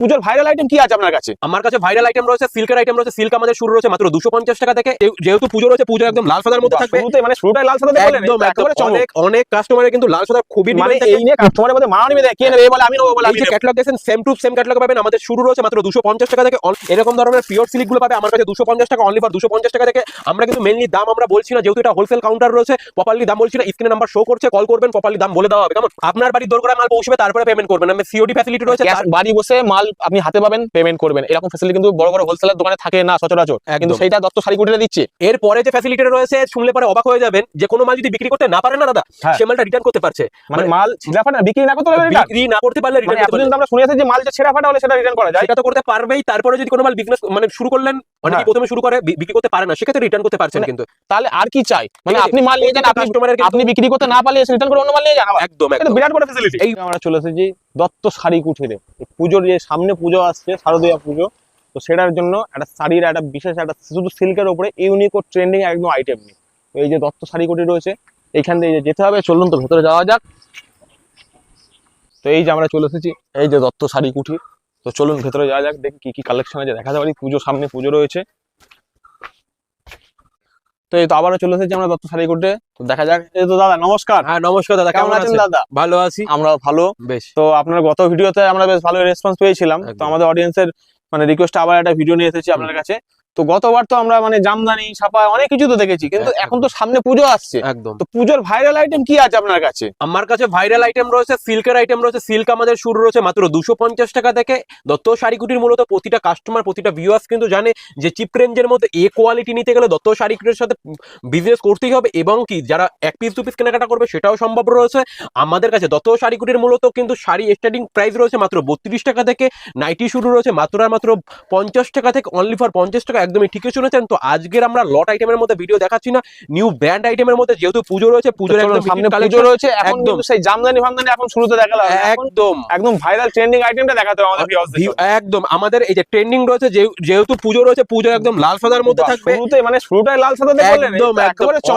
পুজোর viral item কি আছে আপনার কাছে? আমার কাছে ভাইরাল আইটেম রয়েছে সিল্কের আইটেম রয়েছে সিল্ক আমাদের শুরু রয়েছে মাত্র দুশো পঞ্চাশ টাকা থেকে। যেহেতু- পুজো রয়েছে পুজো একদম লাল সাদার মধ্যে থাকবে। মানে শুরুটাই লাল বললেন একদম। অনেক অনেক কাস্টমারের কিন্তু লাল সাদা খুবই মানে এই নিয়ে কাস্টমারের মধ্যে মারা নিবে কে নেবে বলে আমি নেব বলে এই যে ক্যাটলগ দেখছেন সেম টু সেম ক্যাটলগ পাবেন আমাদের শুরু রয়েছে মাত্র দুশো পঞ্চাশ টাকা থেকে। এরকম ধরনের পিওর সিল্কগুলো পাবে আমার কাছে দুশো পঞ্চাশ টাকা অনলি ফর দুশো পঞ্চাশ টাকা থেকে। আমরা কিন্তু মেনলি দাম আমরা বলছি না যেহেতু এটা হোলসেল কাউন্টার রয়েছে প্রপারলি দাম বলছি না স্ক্রিনে নাম্বার শো করছে কল করবেন প্রপারলি দাম বলে দেওয়া হবে কেমন? আপনার বাড়ির দোর করা মাল পৌঁছবে তারপরে পেমেন্ট করবেন। আমি সিওডি ফ্যাসিলিটি রয়েছে বাড়ি বসে মাল আপনি হাতে পাবেন পেমেন্ট করবেন। এরকম ফ্যাসিলিটি কিন্তু বড় বড় হোলসেলার দোকানে থাকে না সচরাচর। কিন্তু সেইটা দত্ত শাড়ি কুটিরে দিচ্ছে। এরপরে যে ফ্যাসিলিটি রয়েছে শুনলে পরে অবাক হয়ে যাবেন যে কোনো মাল যদি বিক্রি করতে না পারে না দাদা হ্যাঁ। সে মালটা রিটার্ন করতে পারছে। মানে মাল ছিঁড়া ফাটা বিক্রি না করতে পারবে বিক্রি না করতে পারলে মানে রিটার্ন করতে এতদিন পারবে আমরা শুনে আসছি যে মাল যে ছেঁড়া ফাটা হলে সেটা রিটার্ন করা যায়। সেটা তো করতে পারবেই। তারপরে যদি কোনো মাল বিজনেস মানে শুরু করলেন অনেকে হ্যাঁ। প্রথমে শুরু করে বিক্রি করতে পারে না সেক্ষেত্রে রিটার্ন করতে পারছেন মানে কিন্তু। তাহলে আর কি চাই? মানে আপনি মাল নিয়ে যান আপনি কাস্টমারের আপনি বিক্রি করতে না পারলে রিটার্ন করে অন্য মাল নিয়ে যান একদম একদম। বিরাট বড় ফ্যাসিলিটি এই আমরা চলে এসেছি দত্ত শাড়ি কুঠিরে। পুজোর যে সামনে পুজো আসছে, শারদীয়া পুজো। তো সেটার জন্য একটা শাড়ির একটা বিশেষ একটা, শুধু সিল্কের উপরে ইউনিক ও ট্রেন্ডিং একদম আইটেম নেই। এই যে দত্ত শাড়ি কোটি রয়েছে, এইখান দিয়ে যেতে হবে, চলুন তো ভেতরে যাওয়া যাক। তো এই যে আমরা চলে এসেছি, এই যে দত্ত শাড়ি কুঠি তো চলুন ভেতরে যাওয়া যাক, দেখি কি কি কালেকশন আছে। দেখাতে পারি পুজো সামনে পুজো রয়েছে। তো এই তো আবারও চলে এসেছি আমরা দত্ত শাড়ি কুটে তো দেখা যাক। এই তো দাদা নমস্কার। হ্যাঁ নমস্কার দাদা কেমন আছেন দাদা? ভালো আছি। আমরা ভালো। বেশ। তো আপনার গত ভিডিওতে আমরা বেশ ভালো রেসপন্স পেয়েছিলাম। তো। আমাদের অডিয়েন্সের মানে রিকোয়েস্ট আবার একটা ভিডিও নিয়ে এসেছি আপনার কাছে। তো গতবার তো আমরা মানে জামদানি ছাপা অনেক কিছু তো দেখেছি কিন্তু এখন তো সামনে পুজো আসছে। একদম। তো পুজোর ভাইরাল আইটেম কি আছে আপনার কাছে? আমার কাছে ভাইরাল আইটেম রয়েছে সিল্কের আইটেম রয়েছে সিল্ক আমাদের শুরু রয়েছে মাত্র দুশো পঞ্চাশ টাকা থেকে। দত্ত শাড়িকুটির মূলত প্রতিটা কাস্টমার প্রতিটা ভিউয়ার্স কিন্তু জানে যে চিপ রেঞ্জের মধ্যে এ কোয়ালিটি নিতে গেলে দত্ত শাড়িকুটির সাথে বিজনেস করতেই হবে এবং কি যারা এক পিস দু পিস কেনাকাটা করবে সেটাও সম্ভব রয়েছে। আমাদের কাছে দত্ত শাড়িকুটির মূলত কিন্তু শাড়ি স্টার্টিং প্রাইস রয়েছে মাত্র বত্রিশ টাকা থেকে নাইটি শুরু রয়েছে মাত্র আর মাত্র পঞ্চাশ টাকা থেকে অনলি ফর পঞ্চাশ টাকা। একদমই ঠিকই শুনেছেন। তো আজকের আমরা লট আইটেমের মধ্যে ভিডিও দেখাচ্ছি না নিউ ব্র্যান্ড আইটেমের মধ্যে যেহেতু পুজো রয়েছে পুজোর একদম সামনে পুজো রয়েছে একদম। সেই জামদানি ফামদানি এখন শুরুতে দেখালাম। এখন একদম। একদম ভাইরাল ট্রেন্ডিং আইটেমটা দেখাতে হবে আমাদের একদম। আমাদের এই যে ট্রেন্ডিং রয়েছে যেহেতু পুজো রয়েছে পুজো একদম লাল সাদার মধ্যে থাকবে। শুরুতে মানে শুরুটাই লাল সাদাতে বললেন একদম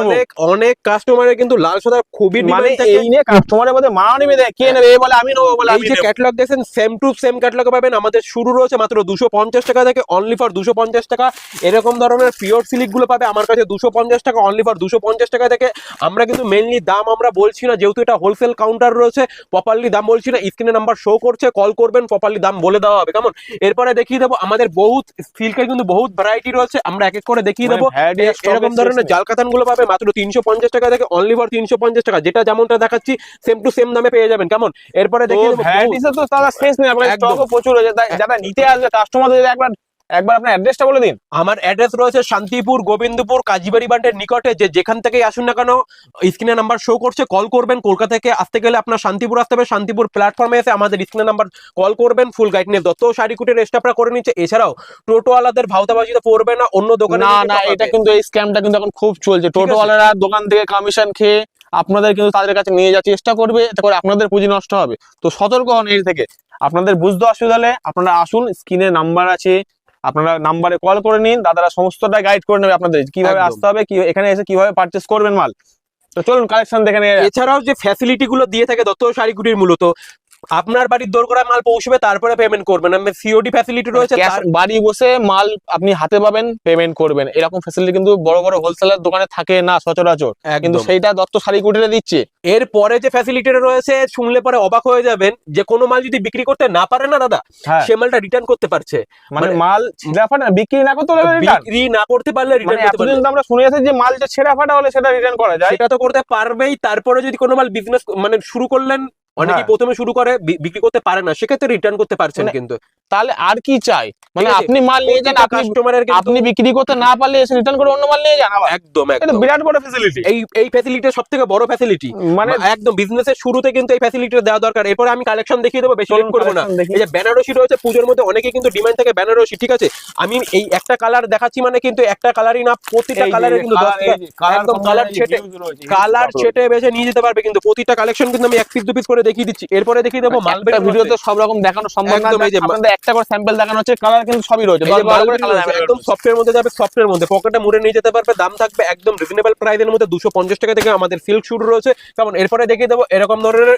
অনেক অনেক কাস্টমারের কিন্তু লাল সাদা খুবই মানে। এই নিয়ে কাস্টমারের মধ্যে মারা নিবে দেয় কে নেবে বলে আমি নেব বলে এই যে। ক্যাটলগ দেখছেন সেম টু সেম ক্যাটলগ পাবেন। আমাদের শুরু রয়েছে মাত্র দুশো পঞ্চাশ টাকা থেকে অনলি ফর দুশো পঞ্চাশ টাকা। এরকম ধরনের পিওর সিল্কগুলো পাবে আমার কাছে দুশো পঞ্চাশ টাকা অনলি ফর দুশো পঞ্চাশ টাকা থেকে। আমরা কিন্তু মেনলি দাম আমরা বলছি না যেহেতু এটা হোলসেল কাউন্টার রয়েছে প্রপারলি দাম বলছি না স্ক্রিনে নাম্বার শো করছে কল করবেন প্রপারলি দাম বলে দেওয়া হবে কেমন? এরপরে দেখিয়ে দেবো আমাদের বহুত সিল্কের কিন্তু বহুত ভ্যারাইটি রয়েছে আমরা এক এক করে দেখিয়ে দেবো। এরকম ধরনের জাল কাতানগুলো পাবে মাত্র তিনশো পঞ্চাশ টাকা থেকে অনলি ফর তিনশো পঞ্চাশ টাকা যেটা যেমনটা দেখাচ্ছি সেম টু সেম দামে পেয়ে যাবেন কেমন? এরপরে দেখিয়ে দেবো তো তারা শেষ নেই আপনার। স্টকও প্রচুর তাই যারা নিতে আসবে কাস্টমারদের একবার একবার আপনার অ্যাড্রেসটা বলে দিন। আমার অ্যাড্রেস রয়েছে শান্তিপুর গোবিন্দপুর কাজীবাড়ি বান্ডের নিকটে যে যেখান থেকেই আসুন না কেন স্ক্রিনে নাম্বার শো করছে কল করবেন কলকাতা থেকে আসতে গেলে আপনার শান্তিপুর আসতে হবে শান্তিপুর প্ল্যাটফর্মে এসে আমাদের স্ক্রিনে নাম্বার কল করবেন ফুল গাইড নিয়ে। দত্ত শাড়িকুটির স্টাফরা করে নিচ্ছে। এছাড়াও টোটোওয়ালাদের ভাওতাবাজিতে পড়বে না অন্য দোকানে না না এটা কিন্তু এই স্ক্যামটা কিন্তু এখন খুব চলছে। টোটোওয়ালারা দোকান থেকে কমিশন খেয়ে আপনাদের কিন্তু তাদের কাছে নিয়ে যাওয়ার চেষ্টা করবে এতে করে আপনাদের পুঁজি নষ্ট হবে। তো সতর্ক হন এর থেকে। আপনাদের বুঝতে অসুবিধা হলে আপনারা আসুন স্ক্রিনে নাম্বার আছে আপনারা নাম্বারে কল করে নিন দাদারা সমস্তটা গাইড করে নেবে আপনাদের কীভাবে আসতে হবে কি এখানে এসে কীভাবে পারচেস করবেন মাল। তো চলুন কালেকশন দেখে নেই এছাড়াও যে ফ্যাসিলিটি গুলো দিয়ে থাকে দত্ত শাড়িগুড়ির মূলত আপনার বাড়ির দোর করা মাল পৌঁছবে তারপরে পেমেন্ট করবেন। আমাদের সিওডি ফ্যাসিলিটি রয়েছে বাড়ি বসে মাল আপনি হাতে পাবেন পেমেন্ট করবেন। এরকম ফ্যাসিলিটি কিন্তু বড় বড় হোলসেলার দোকানে থাকে না সচরাচর। কিন্তু। সেইটা দত্ত শাড়ি কুটিরে দিচ্ছে। এর পরে যে ফ্যাসিলিটি রয়েছে শুনলে পরে অবাক হয়ে যাবেন যে কোনো মাল যদি বিক্রি করতে না পারে না দাদা হ্যাঁ। সে মালটা রিটার্ন করতে পারছে। মানে মানে- মাল ছিঁড়া ফাটা বিক্রি না করতে return? বিক্রি না করতে পারলে মানে রিটার্ন করতে এতদিন পারবে। তো আমরা শুনে আছি যে মাল যে ছেঁড়া ফাটা হলে সেটা রিটার্ন করা যায়। সেটা তো করতে পারবেই তারপরে যদি কোনো মাল বিজনেস মানে শুরু করলেন অনেকে হ্যাঁ। প্রথমে শুরু করে বিক্রি করতে পারে না সেক্ষেত্রে রিটার্ন করতে পারছেন মানে কিন্তু তাহলে আর কি চাই? মানে আপনি মাল নিয়ে যান আপনি কাস্টমারের আপনি বিক্রি করতে না পারলে এসে রিটার্ন করে অন্য মাল নিয়ে যান একদম এটা একদম। বিরাট বড় ফ্যাসিলিটি এই এই ফ্যাসিলিটি সব থেকে বড় ফ্যাসিলিটি মানে একদম বিজনেসের শুরুতে কিন্তু এই ফ্যাসিলিটি দেওয়া দরকার। এরপরে আমি কালেকশন দেখিয়ে দেবো বেশি লেট করব না। এই যে বেনারসি রয়েছে পুজোর মধ্যে অনেকে কিন্তু ডিমান্ড থাকে বেনারসি ঠিক আছে? আমি এই একটা কালার দেখাচ্ছি মানে কিন্তু একটা কালারই না প্রতিটা কালারে কিন্তু একদম কালার ছেটে কালার ছেটে বেছে নিয়ে যেতে পারবে কিন্তু প্রতিটা কালেকশন কিন্তু আমি এক পিস দু পিস করে দেখিয়ে দিচ্ছি। এরপরে দেখিয়ে দেবো মালবেরি একটা ভিডিওতে সব রকম দেখানো সম্ভব না একদম এই যে একটা করে স্যাম্পল দেখানো হচ্ছে কালার কিন্তু সবই রয়েছে। একদম। সফটের মধ্যে যাবে সফটের মধ্যে। পকেটে মুড়ে নিয়ে যেতে পারবে দাম থাকবে একদম রিজনেবল প্রাইসের মধ্যে। দুশো পঞ্চাশ টাকা থেকে আমাদের সিল্ক শুরু রয়েছে। কারণ এরপরে দেখিয়ে দেবো এরকম ধরনের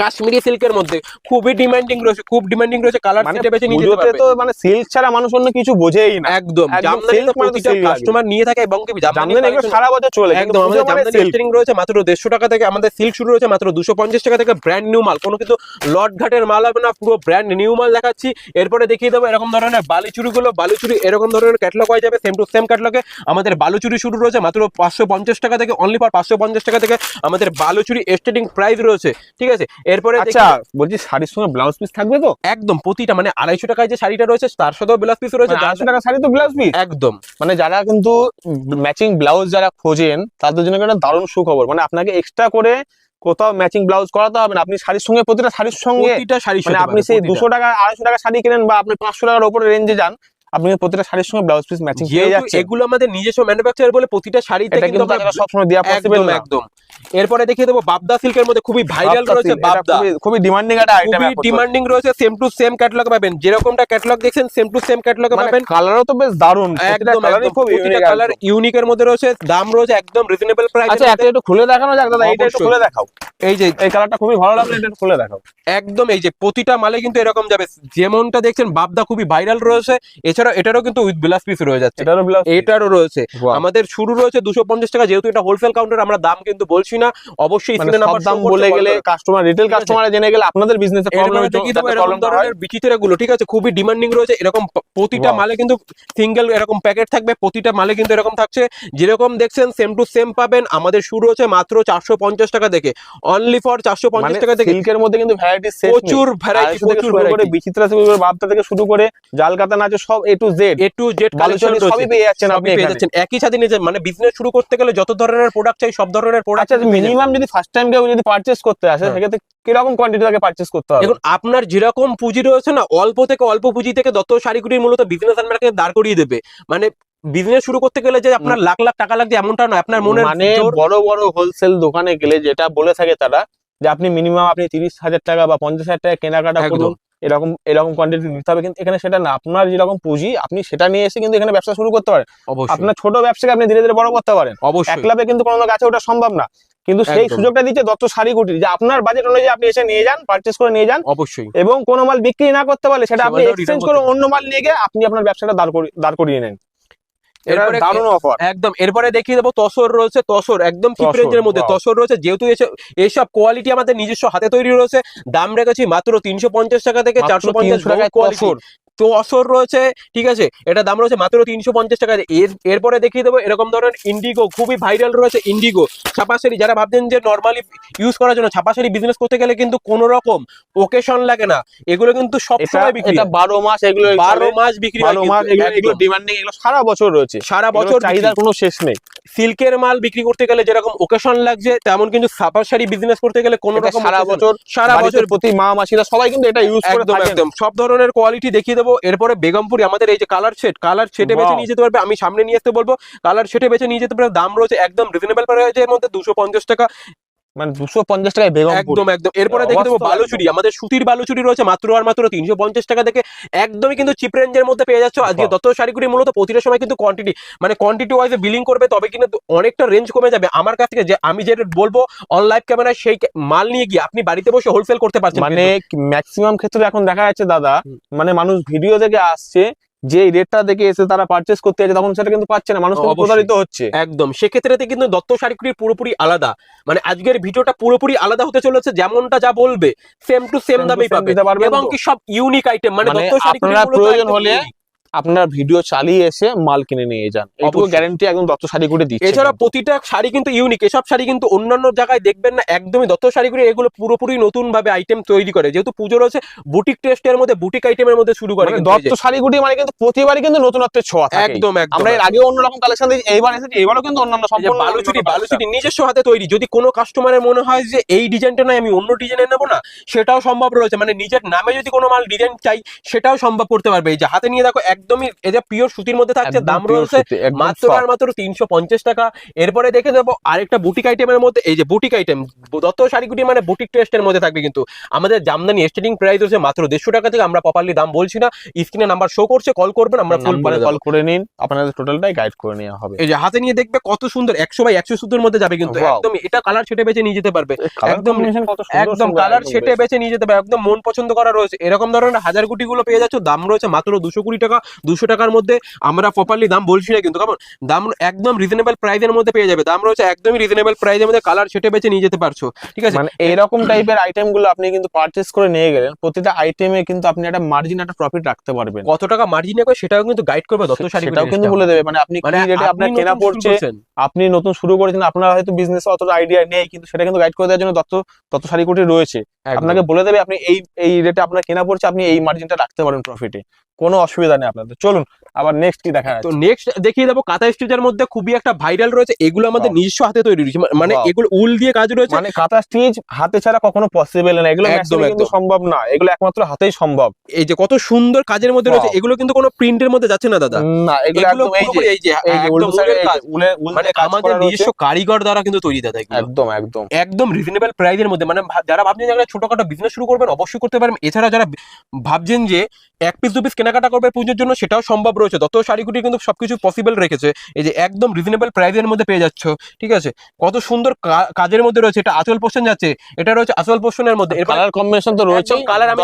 কাশ্মীরি সিল্কের মধ্যে। খুবই ডিমান্ডিং রয়েছে খুব ডিমান্ডিং রয়েছে কালার সেটে বেছে নিয়ে যেতে পারবে। তো মানে সিল্ক ছাড়া মানুষ অন্য কিছু বোঝেই না। একদম জামদানি তো মানে প্রতিটা কাস্টমার নিয়ে থাকে এবং কি জামদানি এগুলো সারা বছর চলে একদম আমাদের মানে জামদানি। স্টারিং রয়েছে মাত্র দেড়শো টাকা থেকে আমাদের সিল্ক শুরু রয়েছে মাত্র দুশো পঞ্চাশ টাকা থেকে ব্র্যান্ড নিউ মাল। কোনো কিন্তু লট ঘাটের মাল হবে না পুরো ব্র্যান্ড নিউ মাল দেখাচ্ছি। এরপরে দেখিয়ে দেবো এরকম ধরনের বালুচুরি গুলো বালুচুরি এরকম ধরনের ক্যাটলগ হয়ে যাবে সেম টু সেম ক্যাটলগে আমাদের বালুচুরি শুরু রয়েছে মাত্র পাঁচশো পঞ্চাশ টাকা থেকে অনলি ফর পাঁচশো পঞ্চাশ টাকা থেকে। আমাদের বালুচুরি স্টার্টিং প্রাইস রয়েছে ঠিক আছে? এরপরে আচ্ছা বলছি শাড়ির সঙ্গে ব্লাউজ পিস থাকবে তো? একদম প্রতিটা মানে আড়াইশো টাকায় যে শাড়িটা রয়েছে তার সাথেও ব্লাউজ পিস রয়েছে মানে আড়াইশো টাকা শাড়ি তো ব্লাউজ পিস একদম। মানে যারা কিন্তু ম্যাচিং ব্লাউজ যারা খোঁজেন তাদের জন্য একটা দারুণ সুখবর। মানে আপনাকে এক্সট্রা করে কোথাও ম্যাচিং ব্লাউজ করাতে হবে না। আপনি শাড়ির সঙ্গে প্রতিটা শাড়ির সঙ্গে প্রতিটা শাড়ি মানে আপনি সেই দুশো টাকা আড়াইশো টাকা শাড়ি কিনেন বা আপনি পাঁচশো টাকার উপরে রেঞ্জে যান আপনি প্রতিটা শাড়ির সঙ্গে ব্লাউজ পিস ম্যাচিং পেয়ে যাচ্ছে এগুলো আমাদের নিজস্ব ম্যানুফ্যাকচার বলে প্রতিটা শাড়িতে কিন্তু আমরা সবসময় দেওয়া পসিবল একদম না। একদম। এরপরে দেখিয়ে দেবো বাবদা সিল্কের মধ্যে খুবই ভাইরাল রয়েছে বাবদা। খুবই- ডিমান্ডিং একটা আইটেম খুবই ডিমান্ডিং রয়েছে সেম টু সেম ক্যাটালগ পাবেন। যেরকমটা ক্যাটালগ দেখছেন সেম টু সেম ক্যাটালগ পাবেন। কালারও তো বেশ দারুণ একদম খুব প্রতিটা ইউনিক কালার ইউনিকের মধ্যে রয়েছে দাম রয়েছে একদম রিজনেবল প্রাইস আচ্ছা একটা একটু খুলে দেখানো যাক দাদা এইটা একটু খুলে দেখাও। এই যে এই কালারটা খুবই ভালো লাগল এটা খুলে দেখাও। একদম এই যে প্রতিটা মালে কিন্তু এরকম যাবে। যেমনটা দেখছেন বাবদা খুবই ভাইরাল রয়েছে। এছাড়া এটারও কিন্তু উইথ ব্লাস পিস রয়ে যাচ্ছে। এটারও ব্লাউজ এটারও রয়েছে। আমাদের শুরু রয়েছে দুশো পঞ্চাশ টাকা যেহেতু এটা হোলসেল কাউন্টার আমরা দাম কিন্তু বলছি না। অবশ্যই মানে স্ক্রিনে নাম্বার দাম বলে গেলে কাস্টমার রিটেল কাস্টমার জেনে গেলে আপনাদের বিজনেসে প্রবলেম দেবো এরকম ধরনের বিচিত্রা গুলো ঠিক আছে? খুবই ডিমান্ডিং রয়েছে। এরকম প্রতিটা মালে কিন্তু সিঙ্গেল এরকম প্যাকেট থাকবে প্রতিটা মালে কিন্তু এরকম থাকছে। যেরকম দেখছেন সেম টু সেম পাবেন। আমাদের শুরু হচ্ছে মাত্র চারশো পঞ্চাশ টাকা থেকে। অনলি ফর চারশো পঞ্চাশ মানে টাকা থেকে। সিল্কের মধ্যে কিন্তু ভ্যারাইটি প্রচুর ভ্যারাইটি প্রচুর বিচিত্রা থেকে শুরু থেকে শুরু করে জালকাতা নাচে সব A to Z A to Z collection সবই পেয়ে যাচ্ছেন আপনি পেয়ে যাচ্ছেন। একই সাথে নিয়ে মানে বিজনেস শুরু করতে গেলে যত ধরনের প্রোডাক্ট চাই সব ধরনের প্রোডাক্ট আচ্ছা মিনিমাম যদি ফার্স্ট টাইম কেউ যদি পারচেজ করতে আসে। সেক্ষেত্রে কীরকম কোয়ান্টিটি তাকে পারচেজ করতে হবে? দেখুন আপনার যেরকম পুঁজি রয়েছে না অল্প থেকে অল্প পুঁজি থেকে দত্ত শাড়িগুটির মূলত বিজনেস আপনাকে দাঁড় করিয়ে দেবে। মানে বিজনেস শুরু করতে গেলে যে আপনার লাখ লাখ টাকা লাগবে এমনটা নয়। আপনার মনে মানে বড় বড় হোলসেল দোকানে গেলে যেটা বলে থাকে তারা যে আপনি মিনিমাম আপনি তিরিশ হাজার টাকা বা পঞ্চাশ হাজার টাকা কেনাকাটা। করুন এরকম এরকম কোয়ান্টিটি নিতে হবে কিন্তু এখানে সেটা না। আপনার যেরকম পুঁজি আপনি সেটা নিয়ে এসে কিন্তু এখানে ব্যবসা শুরু করতে পারেন। আপনার ছোট ব্যবসাকে আপনি ধীরে ধীরে বড় করতে পারেন। এক লাভে কিন্তু কোনো গাছে ওটা সম্ভব না। কিন্তু সেই সুযোগটা দিচ্ছে দত্ত শাড়ি কোটি যে আপনার বাজেট অনুযায়ী আপনি এসে নিয়ে যান পার্চেস করে নিয়ে যান অবশ্যই। এবং কোনো মাল বিক্রি না করতে পারলে সেটা আপনি এক্সচেঞ্জ করে অন্য মাল নিয়ে গিয়ে আপনি আপনার ব্যবসাটা দাঁড় করি- দাঁড় করিয়ে নেন। এরপরে দারুণ অফার একদম এরপরে দেখিয়ে দেবো তসর রয়েছে তসর একদম চিপ রেঞ্জের মধ্যে। তসর রয়েছে যেহেতু এসব এইসব কোয়ালিটি আমাদের নিজস্ব হাতে তৈরি রয়েছে দাম রেখেছি মাত্র তিনশো পঞ্চাশ টাকা থেকে চারশো পঞ্চাশ টাকা তসর। তো অসর রয়েছে ঠিক আছে? এটা দাম রয়েছে মাত্র তিনশো পঞ্চাশ টাকা। এর এরপরে দেখিয়ে দেবো এরকম ধরনের ইন্ডিগো খুবই ভাইরাল রয়েছে ইন্ডিগো ছাপাশাড়ি যারা ভাবছেন যে নর্মালি ইউজ করার জন্য ছাপাশাড়ি বিজনেস করতে গেলে কিন্তু কোনো রকম ওকেশন লাগে না। এগুলো কিন্তু সব এটা সময় বিক্রি বারো মাস এগুলো বারো মাস বিক্রি বারো মাস এগুলো। ডিমান্ডিং এগুলো সারা বছর রয়েছে। সারা বছর চাহিদার কোনো শেষ নেই। সিল্কের মাল বিক্রি করতে গেলে যেরকম ওকেশন লাগছে তেমন কিন্তু সাপার শাড়ি বিজনেস করতে গেলে কোনো রকম সারা বছর সারা বছর প্রতি মা মাসিরা সবাই কিন্তু এটা ইউজ করে একদম সব ধরনের কোয়ালিটি দেখিয়ে দেবো। এরপরে বেগমপুরি আমাদের এই যে কালার সেট কালার সেটে বেছে নিয়ে যেতে পারবে আমি সামনে নিয়ে আসতে বলব। কালার সেটে বেছে নিয়ে যেতে পারবে দাম রয়েছে একদম রিজনেবল প্রাইসের মধ্যে দুশো পঞ্চাশ টাকা। মানে দুশো পঞ্চাশ টাকায় বেগম একদম একদম। এরপরে দেখে দেবো বালুচুরি। আমাদের সুতির বালুচুরি রয়েছে মাত্র আর মাত্র তিনশো পঞ্চাশ টাকা থেকে একদমই কিন্তু চিপ রেঞ্জের মধ্যে পেয়ে যাচ্ছ। আজকে। দত্ত শাড়িগুলি মূলত প্রতিটা সময় কিন্তু কোয়ান্টিটি মানে কোয়ান্টিটি ওয়াইজে বিলিং করবে তবে কিন্তু অনেকটা রেঞ্জ কমে যাবে। আমার কাছ থেকে যে আমি যে বলব অন লাইভ ক্যামেরায় সেই মাল নিয়ে গিয়ে আপনি বাড়িতে বসে হোলসেল করতে পারছেন মানে ম্যাক্সিমাম ক্ষেত্রে এখন দেখা যাচ্ছে দাদা মানে মানুষ ভিডিও দেখে আসছে যে রেটটা দেখে এসে তারা পারচেস করতে যাচ্ছে তখন সেটা কিন্তু পাচ্ছে না মানুষ প্রতারিত হচ্ছে। একদম। সেক্ষেত্রে কিন্তু দত্ত শাড়িগুলির পুরোপুরি আলাদা। মানে আজকের ভিডিওটা পুরোপুরি আলাদা হতে চলেছে যেমনটা যা বলবে সেম টু সেম দামেই পাবে। এবং কি সব ইউনিক আইটেম মানে মানে দত্ত শাড়িগুলি প্রয়োজন হলে। আপনার ভিডিও চালিয়ে এসে মাল কিনে নিয়ে যান। অবশ্যই। গ্যারান্টি একদম দত্ত শাড়ি করে দিচ্ছে। এছাড়া প্রতিটা শাড়ি কিন্তু ইউনিক এসব শাড়ি কিন্তু অন্যান্য জায়গায় দেখবেন না একদমই দত্ত শাড়িগুলি এগুলো পুরোপুরি নতুন ভাবে আইটেম তৈরি করে। যেহেতু পুজো রয়েছে বুটিক টেস্টের মধ্যে বুটিক আইটেমের মধ্যে শুরু করে মানে দত্ত। শাড়িগুটি মানে কিন্তু প্রতিবারই কিন্তু নতুনত্বের ছোঁয়া থাকে। একদম একদম। আমরা এর আগে অন্যরকম কালেকশন দিয়েছি এইবার এসেছি এবারও কিন্তু অন্যান্য সম্পূর্ণ বালুচুরি বালুচুরি নিজস্ব হাতে তৈরি। যদি কোনো কাস্টমারের মনে হয় যে এই ডিজাইনটা নয় আমি অন্য ডিজাইনের নেব না সেটাও সম্ভব রয়েছে। মানে নিজের নামে যদি কোনো মাল ডিজাইন চাই সেটাও সম্ভব করতে পারবে। এই যে হাতে নিয়ে দেখো এক একদমই এটা পিওর সুতির মধ্যে থাকছে দাম রয়েছে মাত্র আর মাত্র তিনশো পঞ্চাশ টাকা। এরপরে দেখে দেবো আরেকটা বুটিক আইটেমের মধ্যে এই যে বুটিক আইটেম দত্ত শাড়িগুটি মানে বুটিক টেস্টের মধ্যে থাকবে কিন্তু। আমাদের জামদানি স্টার্টিং প্রাইস হচ্ছে মাত্র দেড়শো টাকা থেকে আমরা প্রপারলি দাম বলছি না। স্ক্রিনে নাম্বার শো করছে কল করবেন আমরা ফুল নাম্বারে কল করে নিন আপনাদের টোটালটাই গাইড করে নেওয়া হবে। এই যে হাতে নিয়ে দেখবে কত সুন্দর একশো বাই একশো সুতোর মধ্যে যাবে কিন্তু. একদম এটা কালার ছেটে বেছে নিয়ে যেতে পারবে। একদম- একদম কালার ছেটে। বেছে নিয়ে যেতে পারবে একদম মন পছন্দ করা রয়েছে। এরকম ধরনের হাজার গুটি গুলো পেয়ে যাচ্ছ দাম রয়েছে মাত্র দুশো কুড়ি টাকা। দুশো টাকার মধ্যে আমরা প্রপারলি দাম বলছি না কিন্তু কেমন দাম একদম রিজনেবল প্রাইসের মধ্যে পেয়ে যাবে। দাম রয়েছে একদমই রিজনেবল প্রাইসের মধ্যে কালার ছেটে বেছে নিয়ে যেতে পারছ। ঠিক আছে? মানে এইরকম টাইপের আইটেমগুলো আপনি কিন্তু পারচেস করে নিয়ে গেলেন প্রতিটা আইটেমে কিন্তু আপনি একটা মার্জিন একটা প্রফিট রাখতে পারবেন। কত টাকা মার্জিনে করে সেটাও কিন্তু গাইড করবে দত্ত শাড়ি সেটাও কিন্তু বলে দেবে। মানে আপনি কি মানে রেটে আপনার আপনি কেনা পড়ছে করছেন। আপনি নতুন শুরু করেছেন আপনার হয়তো বিজনেস অতটা আইডিয়া নেই কিন্তু সেটা কিন্তু গাইড করে দেওয়ার জন্য দত্ত দত্ত শাড়ি কোটি রয়েছে। আপনাকে বলে দেবে আপনি এই এই রেটে আপনার কেনা পড়ছে আপনি এই মার্জিনটা রাখতে পারেন প্রফিটে কোনো অসুবিধা নেই আপনাদের। চলুন আবার নেক্সট কি দেখা তো নেক্সট দেখিয়ে দেবো কাঁথা স্টিচের মধ্যে খুবই একটা ভাইরাল রয়েছে এগুলো আমাদের নিজস্ব হাতে তৈরি রয়েছে মানে এগুলো উল দিয়ে কাজ রয়েছে। মানে কাঁথা স্টিচ হাতে ছাড়া কখনো পসিবল না। এগুলো একদম, একদম। সম্ভব না। এগুলো একমাত্র হাতেই সম্ভব। এই যে কত সুন্দর কাজের মধ্যে রয়েছে এগুলো কিন্তু কোনো প্রিন্টের মধ্যে যাচ্ছে না দাদা। না এগুলো এই যে এই যে মানে আমাদের নিজস্ব কারিগর দ্বারা কিন্তু তৈরি দাদা একদম একদম। একদম রিজনেবল প্রাইসের মধ্যে। মানে যারা ভাবছেন যে ছোটখাটো বিজনেস শুরু করবেন অবশ্যই করতে পারেন। এছাড়া যারা ভাবছেন যে এক পিস দু পিস কেনাকাটা করবে পুজোর জন্য সেটাও সম্ভব রয়েছে। তত শাড়িগুটি কিন্তু সবকিছু পসিবল রেখেছে। এই যে একদম রিজনেবল প্রাইসের মধ্যে পেয়ে যাচ্ছ ঠিক আছে? কত সুন্দর কাজের মধ্যে রয়েছে এটা আচল পোর্শন যাচ্ছে এটা রয়েছে আচল পোর্শনের মধ্যে। কালার কম্বিনেশন তো রয়েছে colour আমি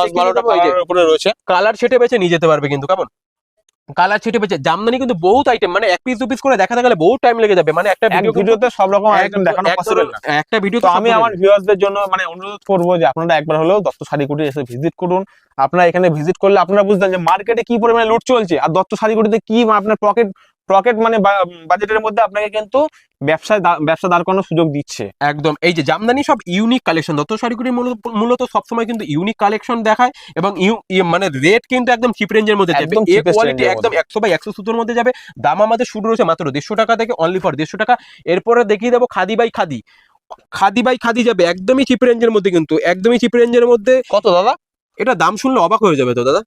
রয়েছে। কালার ছেটে বেছে নিয়ে যেতে পারবে কিন্তু কেমন? কালার ছিটে পেয়েছে। জামদানি কিন্তু বহুত আইটেম মানে এক পিস দু পিস করে দেখাতে গেলে বহুত টাইম লেগে যাবে। মানে একটা ভিডিও ভিডিওতে সব রকম আইটেম দেখানো পসিবল না। একটা ভিডিও তো আমি আমার ভিউয়ার্সদের জন্য মানে অনুরোধ করব যে আপনারা একবার হলেও দত্ত শাড়িকুটি এসে ভিজিট করুন। আপনারা এখানে ভিজিট করলে আপনারা বুঝবেন যে মার্কেটে কি পরিমাণে লুট চলছে আর দত্ত শাড়িকুটিতে কি আপনার পকেট পকেট মানে বাজেটের মধ্যে আপনাকে কিন্তু ব্যবসায় ব্যবসা দাঁড় করানোর সুযোগ দিচ্ছে। একদম। এই যে জামদানি সব ইউনিক কালেকশন দত্ত শাড়িগুলি মূলত মূলত সবসময় কিন্তু ইউনিক কালেকশন দেখায় এবং ইউ- মানে রেট কিন্তু একদম চিপ রেঞ্জের মধ্যে যাবে। এ কোয়ালিটি একদম একশো বাই একশো সুতোর মধ্যে যাবে। দাম আমাদের শুরু রয়েছে মাত্র দেড়শো টাকা থেকে অনলি ফর দেড়শো টাকা। এরপরে দেখিয়ে দেবো খাদি বাই খাদি। খাদি বাই খাদি যাবে একদমই চিপ রেঞ্জের মধ্যে কিন্তু একদমই চিপ রেঞ্জের মধ্যে কত দাদা? এটা দাম শুনলে অবাক হয়ে যাবে তো দাদা।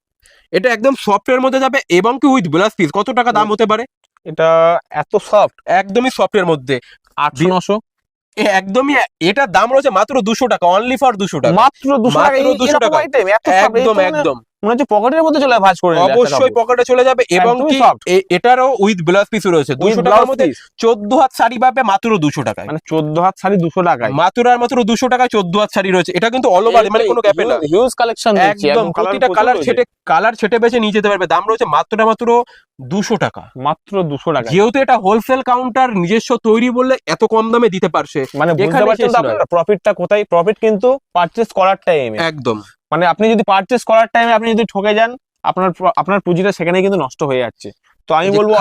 এটা একদম সফটওয়্যার মধ্যে যাবে এবং কি উইথ ব্লাউজ পিস কত টাকা দাম হতে পারে? এটা এত সফট একদমই সফটের মধ্যে। আটশো নশো? এ একদমই এটার দাম রয়েছে মাত্র দুশো টাকা অনলি ফর দুশো টাকা। মাত্র দুশো টাকা মাত্র এই- 200 এরকম টাকা। item, এত soft, এই তো একদম একদম। মনে হচ্ছে পকেটের মধ্যে চলে ভাজ করে অবশ্যই পকেটে চলে যাবে এবং কি এটারও উইথ ব্লাউজ পিস রয়েছে। With দুশো টাকার মধ্যে piece, চোদ্দ হাত শাড়ি পাবে মাত্র দুশো টাকায়। মানে চোদ্দ হাত শাড়ি দুশো টাকায়। মাত্র আর মাত্র দুশো টাকায় চোদ্দ হাত শাড়ি রয়েছে। এটা কিন্তু অল ওভার মানে কোনো গ্যাপে না। হিউজ কালেকশন একদম প্রতিটা কালার ছেটে কালার ছেটে বেছে নিয়ে যেতে পারবে। দাম রয়েছে মাত্র মাত্র দুশো টাকা। মাত্র দুশো টাকা যেহেতু এটা হোলসেল কাউন্টার নিজস্ব তৈরি বললে এত কম দামে দিতে পারছে। মানে বুঝতে পারছেন প্রফিটটা কোথায়? প্রফিট কিন্তু পারচেস করার টাইমে একদম। মানে আপনি যদি পারচেস করার টাইমে আপনি যদি ঠকে যান আপনার আপনার পুঁজিটা সেখানে কিন্তু নষ্ট হয়ে যাচ্ছে। তো আমি বলব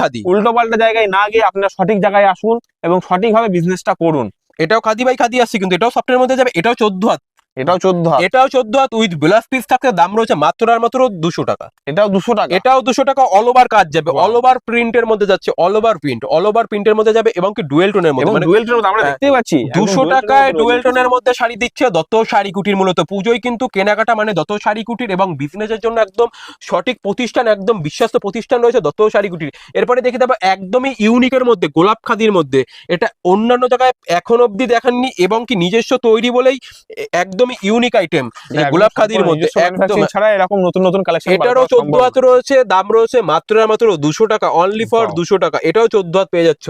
খাদি উল্টো পাল্টা জায়গায় না গিয়ে আপনার সঠিক জায়গায় আসুন এবং সঠিকভাবে বিজনেসটা করুন। এটাও খাদি বাই খাদি আসছে কিন্তু এটাও সফটওয়্যার মধ্যে যাবে এটাও চোদ্দ হাত। এটাও চোদ্দ হাত। এটাও চোদ্দ হাত উইথ ব্লাউজ পিস থাকতে দাম রয়েছে মাত্র আর মাত্র দুশো টাকা। এটাও দুশো টাকা। এটাও দুশো টাকা অল ওভার কাজ যাবে। অল ওভার প্রিন্টের মধ্যে যাচ্ছে all over print all over প্রিন্টের মধ্যে যাবে এবং কি ডুয়েল টোনের মধ্যে। মানে ডুয়েল টোন আমরা হ্যাঁ, পাচ্ছি। দুশো টাকায় ডুয়েল টোনের মধ্যে শাড়ি দিচ্ছে দত্ত শাড়ি কুটির মূলত। পুজোয় কিন্তু কেনাকাটা মানে দত্ত শাড়ি কুটির এবং বিজনেসের জন্য একদম সঠিক প্রতিষ্ঠান একদম বিশ্বাস্ত প্রতিষ্ঠান রয়েছে দত্ত শাড়ি কুটির এরপরে দেখে দেবো একদমই ইউনিকের মধ্যে গোলাপ খাদির মধ্যে। এটা অন্যান্য জায়গায় এখন অবধি দেখাননি এবং কি নিজস্ব তৈরি বলেই এ- একদমই ইউনিক আইটেম গোলাপ খাদির মধ্যে একদম ছাড়া এরকম নতুন নতুন কালেকশন এটারও চোদ্দ হাত রয়েছে দাম রয়েছে মাত্র মাত্র দুশো টাকা অনলি ফর দুশো টাকা। এটাও চোদ্দ হাত পেয়ে যাচ্ছ।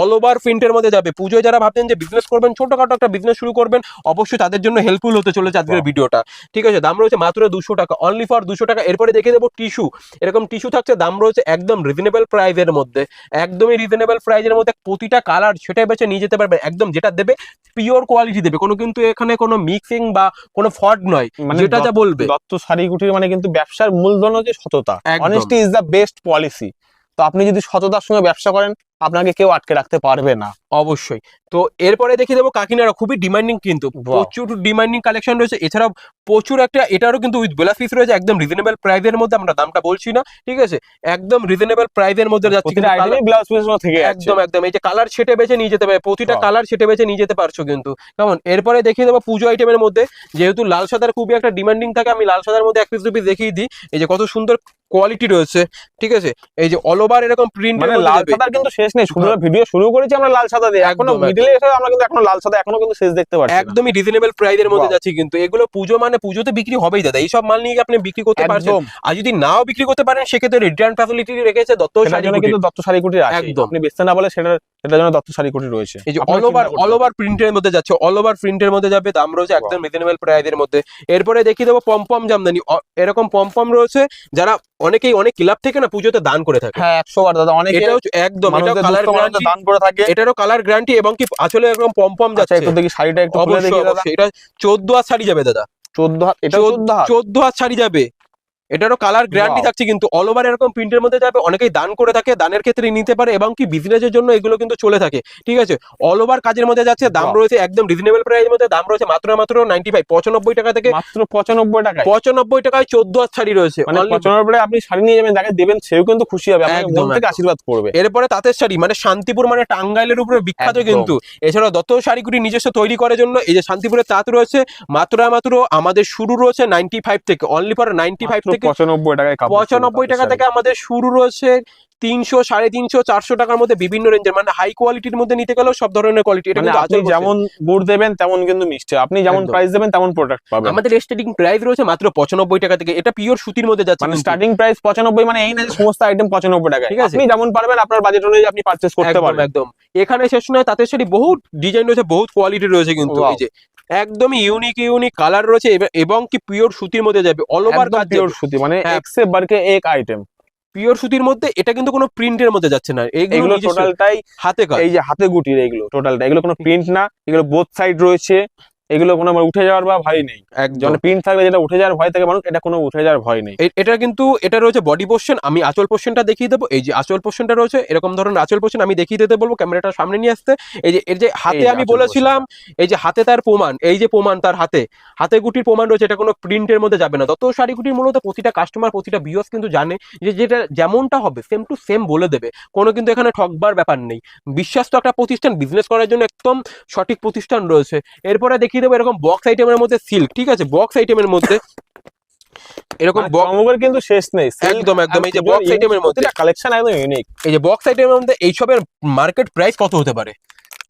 অল ওভার প্রিন্টের মধ্যে যাবে। পুজোয় যারা ভাবছেন যে বিজনেস করবেন ছোটখাটো একটা বিজনেস শুরু করবেন অবশ্যই তাদের জন্য হেল্পফুল হতে চলেছে আজকের ভিডিওটা ঠিক আছে দাম রয়েছে মাত্র দুশো টাকা অনলি ফর দুশো টাকা। এরপরে দেখে দেবো টিস্যু এরকম টিস্যু থাকছে দাম রয়েছে একদম রিজনেবল প্রাইজের মধ্যে। একদমই রিজনেবল প্রাইজের মধ্যে প্রতিটা কালার সেটাই বেছে নিয়ে যেতে পারবে। একদম যেটা দেবে পিওর কোয়ালিটি দেবে। কোনো কিন্তু এখানে কোনো মিক্সিং বা কোনো ফ্রড নয় মানে যেটা যা বলবে। দত্ত শাড়ি কুটির মানে কিন্তু ব্যবসার মূলধন হচ্ছে সততা। Honesty is the best policy তো আপনি যদি সততার সঙ্গে ব্যবসা করেন আপনাকে কেউ আটকে রাখতে পারবে না। অবশ্যই। তো এরপরে দেখিয়ে দেবো কাকিনারা খুবই ডিমান্ডিং কিন্তু। প্রচুর ডিমান্ডিং কালেকশন রয়েছে। এছাড়াও প্রচুর একটা এটারও কিন্তু উইথ বেলা পিস রয়েছে একদম রিজনেবল প্রাইসের মধ্যে আমরা দামটা বলছি না ঠিক আছে? একদম রিজনেবল প্রাইসের মধ্যে যাচ্ছে ব্লাউজ পিস থেকে একদম একদম। এই যে কালার ছেটে বেছে নিয়ে যেতে পারে প্রতিটা কালার ছেটে বেছে নিয়ে যেতে পারছ কিন্তু। কেমন? এরপরে দেখিয়ে দেবো পুজো আইটেমের মধ্যে। যেহেতু লাল সাদার খুবই একটা ডিমান্ডিং থাকে আমি লাল সাদার মধ্যে এক পিস দু piece দেখিয়ে দিই। এই যে কত সুন্দর কোয়ালিটি রয়েছে ঠিক আছে? এই যে অল ওভার এরকম প্রিন্ট মানে লাল সাদার কিন্তু শেষ নেই শুরু ভিডিও শুরু করেছি আমরা লাল সাদা দিয়ে। এখনও মিডিলে এসে আমরা কিন্তু এখনও লাল সাদা এখনও কিন্তু শেষ দেখতে পাচ্ছি। একদমই রিজনেবল প্রাইসের মধ্যে. যাচ্ছে কিন্তু। এগুলো পুজো মানে পুজোতে বিক্রি হবেই দাদা। এইসব মাল নিয়ে আপনি বিক্রি করতে পারছেন? আর যদি নাও বিক্রি করতে পারেন সেক্ষেত্রে রিটার্ন ফ্যাসিলিটি রেখেছে দত্ত শাড়ি কিন্তু দত্ত শাড়ি কুটির আছে। একদম। আপনি বেচতে না বলে সেটার সেটার জন্য দত্ত শাড়ি কুটির রয়েছে। এই যে অল ওভার অল। ওভার প্রিন্টের মধ্যে যাচ্ছে। অল ওভার প্রিন্টের মধ্যে যাবে দাম রয়েছে একদম রিজনেবল প্রাইসের মধ্যে। এরপরে দেখিয়ে দেবো পমপম জামদানি। এরকম পমপম রয়েছে যারা অনেকেই অনেক ক্লাব থেকে না পুজোতে দান করে থাকে। হ্যাঁ একশো বার দাদা অনেক এটা হচ্ছে একদম কালার গ্যারান্টি দান করে থাকে। এটারও কালার গ্যারান্টি এবং কি আসলে একদম পমপম পম যাচ্ছে। একটু দেখি শাড়িটা একটু খুলে দেখি দাদা। এটা চোদ্দ হাত শাড়ি যাবে দাদা। চোদ্দ হাত এটা চোদ্দ- চোদ্দ হাত? চোদ্দ হাত শাড়ি যাবে। এটারও কালার গ্যারান্টি থাকছে কিন্তু অল ওভার এরকম প্রিন্টের মধ্যে যাবে অনেকেই দান করে থাকে দানের ক্ষেত্রে নিতে পারে এবং কি বিজনেসের জন্য এগুলো কিন্তু চলে থাকে ঠিক আছে? অল ওভার কাজের মধ্যে যাচ্ছে দাম রয়েছে একদম রিজনেবল প্রাইসের মধ্যে দাম রয়েছে মাত্র মাত্র নাইনটি ফাইভ পঁচানব্বই টাকা থেকে মাত্র পঁচানব্বই টাকায়। পঁচানব্বই টাকায় চোদ্দ হাত শাড়ি রয়েছে মানে পঁচানব্বই আপনি শাড়ি নিয়ে যাবেন যাকে দেবেন সেও কিন্তু খুশি হবে আপনাকে একদম, থেকে আশীর্বাদ করবে। এরপরে তাঁতের শাড়ি মানে শান্তিপুর মানে টাঙ্গাইলের উপরে বিখ্যাত কিন্তু এছাড়া দত্ত শাড়িগুলি নিজস্ব তৈরি করার জন্য এই যে শান্তিপুরের তাঁত রয়েছে মাত্র মাত্র আমাদের শুরু রয়েছে নাইনটি ফাইভ থেকে অনলি ফর নাইনটি ফাইভ মাত্র থেকে পঁচানব্বই টাকা থেকে আমাদের শুরু রয়েছে তিনশো সাড়ে তিনশো চারশো টাকার মধ্যে বিভিন্ন রেঞ্জের মানে হাই কোয়ালিটির মধ্যে নিতে গেলেও সব ধরনের কোয়ালিটি এটা মানে কিন্তু আপনি যেমন গুড় দেবেন তেমন কিন্তু মিষ্টি। আপনি যেমন প্রাইস দেবেন তেমন প্রোডাক্ট পাবেন। আমাদের স্টার্টিং প্রাইস রয়েছে মাত্র পঁচানব্বই টাকা থেকে এটা পিওর সুতির মধ্যে যাচ্ছে মানে স্টার্টিং প্রাইস পঁচানব্বই মানে এই না যে সমস্ত আইটেম পঁচানব্বই টাকা ঠিক আছে। আপনি যেমন পারবেন আপনার বাজেট অনুযায়ী আপনি পারচেস করতে পারবেন। একদম। এখানে শেষ নয় তাঁতের শাড়ি বহুত ডিজাইন রয়েছে বহুত কোয়ালিটি রয়েছে কিন্তু. এই যে। একদমই ইউনিক ইউনিক কালার রয়েছে এব- কি পিওর সুতির মধ্যে যাবে অল ওভার কাজ পিওর সুতি মানে হ্যাঁ। এক্সে বারকে এক আইটেম পিওর সুতির মধ্যে এটা কিন্তু কোনো প্রিন্টের মধ্যে যাচ্ছে না এগুলো টোটালটাই হাতে কাজ। এই যে হাতে গুটির এগুলো টোটালটা এগুলো কোনো প্রিন্ট না এগুলো বোথ সাইড রয়েছে। এগুলো কোনো মানে উঠে যাওয়ার বা ভয় নেই। একদম। যখন প্রিন্ট থাকবে যেটা উঠে যাওয়ার ভয় থাকে মানুষ এটা কোনো উঠে যাওয়ার ভয় নেই। এটা কিন্তু এটা রয়েছে বডি পোর্শন আমি আঁচল পোর্শনটা দেখিয়ে দেবো। এই যে আঁচল পোর্শনটা রয়েছে এরকম ধরনের আঁচল পোর্শন আমি দেখিয়ে দিতে বলব ক্যামেরাটা সামনে নিয়ে আসতে। এই যে এর যে হাতে আমি বলেছিলাম এই যে হাতে তার প্রমাণ এই যে প্রমাণ তার হাতে হাতে গুটির প্রমাণ রয়েছে এটা কোনো প্রিন্টের মধ্যে যাবে না। তত শাড়ি গুটির মূলত প্রতিটা কাস্টমার প্রতিটা ভিউয়ার্স কিন্তু জানে যে যেটা যেমনটা হবে সেম টু সেম বলে দেবে। কোনো কিন্তু এখানে ঠকবার ব্যাপার নেই। বিশ্বাস তো একটা প্রতিষ্ঠান বিজনেস করার জন্য একদম সঠিক প্রতিষ্ঠান রয়েছে। এরপরে দেখিয়ে দেবো এরকম বক্স আইটেমের মধ্যে সিল্ক ঠিক আছে? বক্স আইটেমের মধ্যে এরকম মানে বক্স কিন্তু শেষ নেই একদম, একদম, এই যে বক্স আইটেমের মধ্যে। কালেকশন একদম ইউনিক এই যে বক্স আইটেমের মধ্যে এইসবের মার্কেট প্রাইস কত হতে পারে?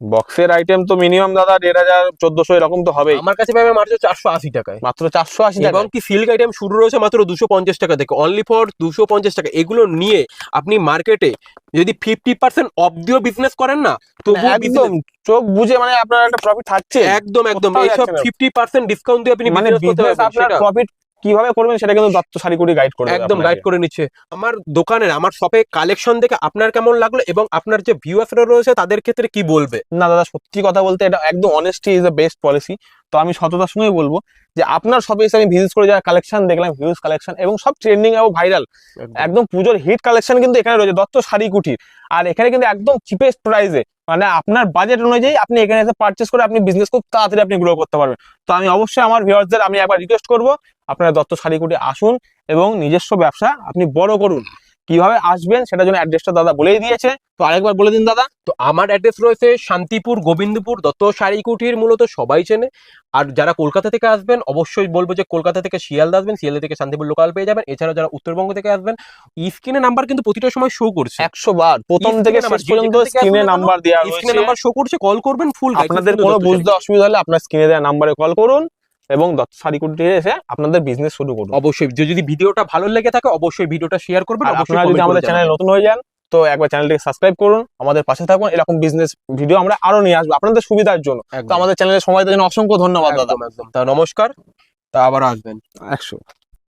বক্সের আইটেম তো মিনিমাম দাদা দেড় হাজার চোদ্দশো এরকম তো হবেই। আমার কাছে পাবে মাত্র চারশো আশি টাকায়। মাত্র চারশো আশি এবং কি সিল্ক আইটেম শুরু রয়েছে মাত্র দুশো পঞ্চাশ টাকা থেকে। অনলি ফর দুশো পঞ্চাশ টাকা। এগুলো নিয়ে আপনি মার্কেটে যদি ফিফটি পার্সেন্ট অফ দিয়েও বিজনেস করেন না তবু একদম চোখ বুঝে মানে আপনার একটা প্রফিট থাকছে। একদম একদম। এইসব ফিফটি পার্সেন্ট ডিসকাউন্ট দিয়ে আপনি মানে বিজনেস করতে পারবেন প্রফিট কীভাবে করবেন সেটা কিন্তু দত্ত শাড়িকুড়ি গাইড করে দেবে একদম গাইড করে নিচ্ছে। আমার দোকানের আমার শপে কালেকশন দেখে আপনার কেমন লাগল এবং আপনার যে ভিউয়ার্সরা রয়েছে তাদের ক্ষেত্রে কি বলবে? না দাদা সত্যি কথা বলতে এটা একদম honesty is the best policy তো আমি সততার সঙ্গে বলব যে আপনার শপে এসে আমি ভিজিট করে যারা কালেকশন দেখলাম হিউজ কালেকশন এবং সব ট্রেন্ডিং এবং ভাইরাল একদম। পুজোর হিট কালেকশন কিন্তু এখানে রয়েছে দত্ত শাড়ি কুটির আর এখানে কিন্তু একদম চিপেস্ট প্রাইসে মানে আপনার বাজেট অনুযায়ী আপনি এখানে এসে পারচেস করে আপনি বিজনেস খুব তাড়াতাড়ি আপনি গ্রো করতে পারবেন। তো আমি অবশ্যই আমার ভিউয়ার্সদের আমি একবার রিকোয়েস্ট করব, আপনারা দত্ত শাড়ি কুটি আসুন এবং নিজস্ব ব্যবসা আপনি বড় করুন। কীভাবে আসবেন সেটার জন্য অ্যাড্রেসটা দাদা বলেই দিয়েছে। তো আরেকবার বলে দিন দাদা। তো আমার অ্যাড্রেস রয়েছে শান্তিপুর গোবিন্দপুর দত্ত শাড়িকুঠির মূলত সবাই চেনে। আর যারা কলকাতা থেকে আসবেন অবশ্যই বলব যে কলকাতা থেকে শিয়ালদা আসবেন শিয়ালদা থেকে শান্তিপুর লোকাল পেয়ে যাবেন। এছাড়া যারা উত্তরবঙ্গ থেকে আসবেন স্ক্রিনে নাম্বার কিন্তু প্রতিটা সময় শো করছে। একশো বার। প্রথম থেকে শেষ পর্যন্ত স্ক্রিনে নাম্বার দেওয়া স্ক্রিনে নাম্বার শো করছে কল করবেন ফুল আপনাদের কোনো বুঝতে অসুবিধা হলে আপনার স্ক্রিনে দেওয়া নাম্বারে কল করুন। এবং দত্ত শাড়ি কুটি এসে আপনাদের বিজনেস শুরু করুন অবশ্যই যে যদি ভিডিওটা ভালো লেগে থাকে অবশ্যই ভিডিওটা শেয়ার করবেন আপনারা যদি আমাদের চ্যানেল। নতুন হয়ে যান তো একবার চ্যানেলটিকে সাবস্ক্রাইব করুন আমাদের পাশে থাকুন এরকম বিজনেস ভিডিও আমরা আরও নিয়ে আসব আপনাদের সুবিধার জন্য। তো একদম। আমাদের চ্যানেলের সময় দেওয়ার জন্য অসংখ্য ধন্যবাদ দাদা। নমস্কার তা আবার আসবেন। একশো।